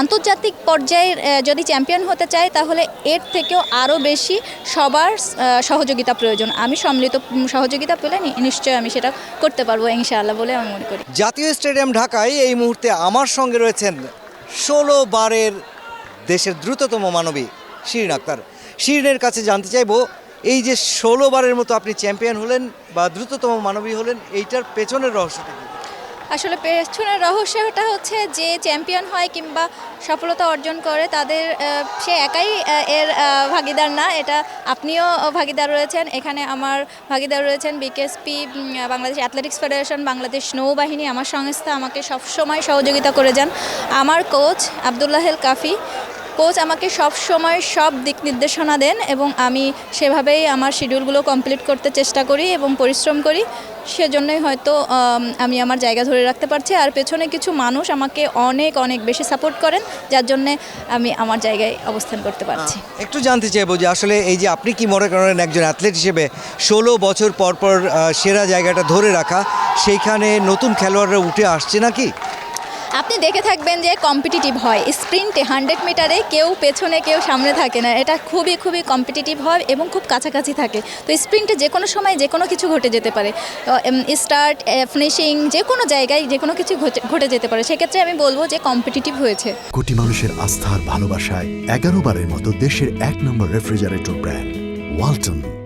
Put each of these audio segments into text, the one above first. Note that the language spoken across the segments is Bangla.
আন্তর্জাতিক পর্যায়ের আহ, যদি চ্যাম্পিয়ন হতে চাই তাহলে এর থেকেও আরও বেশি সবার সহযোগিতা প্রয়োজন। আমি সম্মিলিত সহযোগিতা পেলে নিশ্চয়ই আমি সেটা করতে পারব ইনশাআল্লাহ বলে আমি মনে করি। জাতীয় স্টেডিয়াম ঢাকায় এই মুহূর্তে আমার সঙ্গে রয়েছেন ষোলো বারের দেশের দ্রুততম মানবী শিরিন আক্তার। শিরিনের কাছে জানতে চাইব এই যে ষোলো বারের মতো আপনি চ্যাম্পিয়ন হলেন বা দ্রুততম মানবী হলেন এইটার পেছনের রহস্যটা আসলে পেছনের রহস্যটা হচ্ছে যে চ্যাম্পিয়ন হয় কিংবা সফলতা অর্জন করে, তাদের সে একাই এর ভাগিদার না। এটা আপনিও ভাগিদার রয়েছেন। এখানে আমার ভাগিদার রয়েছেন BKSP Bangladesh athletics federation, Bangladesh নৌবাহিনী। আমার সংস্থা আমাকে সবসময় সহযোগিতা করে যান। আমার কোচ আবদুল্লাহেল কাফি। কোচ আমাকে সব সময় সব দিক নির্দেশনা দেন এবং আমি সেভাবেই আমার শিডিউলগুলো কমপ্লিট করতে চেষ্টা করি এবং পরিশ্রম করি। সেজন্যই হয়তো আমি আমার জায়গা ধরে রাখতে পারছি। আর পেছনে কিছু মানুষ আমাকে অনেক অনেক বেশি সাপোর্ট করেন যার জন্যে আমি আমার জায়গায় অবস্থান করতে পারছি। একটু জানতে চাইব যে আসলে এই যে আপনি কি মনে করেন একজন অ্যাথলেট হিসেবে ষোলো বছর পর পর সেরা জায়গাটা ধরে রাখা সেইখানে নতুন খেলোয়াড়রা উঠে আসছে নাকি? আপনি দেখে থাকবেন যে কম্পিটিটিভ হয়। স্প্রিন্টে হান্ড্রেড মিটারে কেউ পেছনে, কেউ সামনে থাকে না। এটা খুবই খুবই কম্পিটিটিভ হয় এবং খুব কাছাকাছি থাকে। তো স্প্রিন্টে যে কোনো সময় যে কোনো কিছু ঘটে যেতে পারে। স্টার্ট ফিনিশিং যে কোনো জায়গায় যে কোনো কিছু ঘটে- যেতে পারে। সেক্ষেত্রে আমি বলব যে কম্পিটিটিভ হয়েছে। কোটি মানুষের আস্থার ভালোবাসায় এগারো বারের মতো দেশের এক নম্বর রেফ্রিজারেটর ব্র্যান্ড ওয়ালটন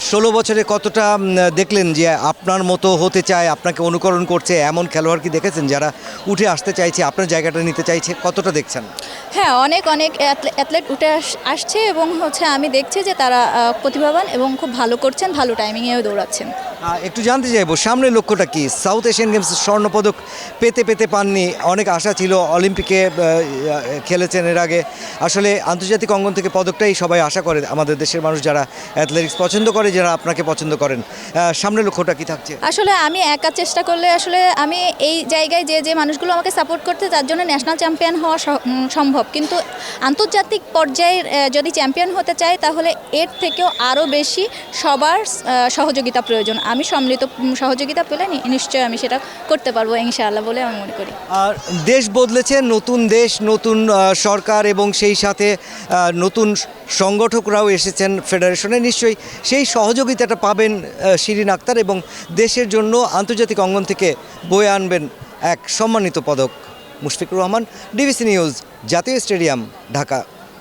ষোলো বছরে কতটা দেখলেন যে আপনার মতো হতে চায়, আপনাকে অনুকরণ করছে, এমন খেলোয়াড় কি দেখেছেন যারা উঠে আসতে চাইছে, আপনার জায়গাটা নিতে চাইছে, কতটা দেখছেন? হ্যাঁ অনেক অনেক অ্যাথলে- অ্যাথলেট উঠে আস- আসছে এবং হচ্ছে আমি দেখছি যে তারা প্রতিভাবান এবং খুব ভালো করছেন, ভালো টাইমিংয়েও দৌড়াচ্ছেন। একটু জানতে চাইব, সামনের লক্ষ্যটা কি? সাউথ এশিয়ান গেমস স্বর্ণপদক পেতে পেতে পাননি, অনেক আশা ছিল অলিম্পিকে খেলেছেন এর আগে। আসলে আন্তর্জাতিক অঙ্গন থেকে পদকটাই সবাই আশা করে, আমাদের দেশের মানুষ যারা অ্যাথলেটিক্স পছন্দ করে, যারা আপনাকে পছন্দ করেন। সামনের লক্ষ্যটা কি থাকছে? আসলে আমি একা চেষ্টা করলে আসলে আমি এই জায়গায় যে যে মানুষগুলো আমাকে সাপোর্ট করতে তার জন্য ন্যাশনাল চ্যাম্পিয়ন হওয়া সম্ভব। কিন্তু আন্তর্জাতিক পর্যায়ের যদি চ্যাম্পিয়ন হতে চাই তাহলে এর থেকেও আরও বেশি সবার সহযোগিতা প্রয়োজন। আমি সম্মিলিত সহযোগিতা পেলে নিশ্চয়ই আমি সেটা করতে পারব ইনশাআল্লাহ বলে আমি মনে করি। আর দেশ বদলেছে, নতুন দেশ, নতুন সরকার এবং সেই সাথে নতুন সংগঠকরাও এসেছেন ফেডারেশনে। নিশ্চয়ই সেই সহযোগিতাটা পাবেন শিরিন আক্তার এবং দেশের জন্য আন্তর্জাতিক অঙ্গন থেকে বয়ে আনবেন এক সম্মানিত পদক। মুশফিকুর রহমান, ডিবিসি নিউজ, জাতীয় স্টেডিয়াম, ঢাকা।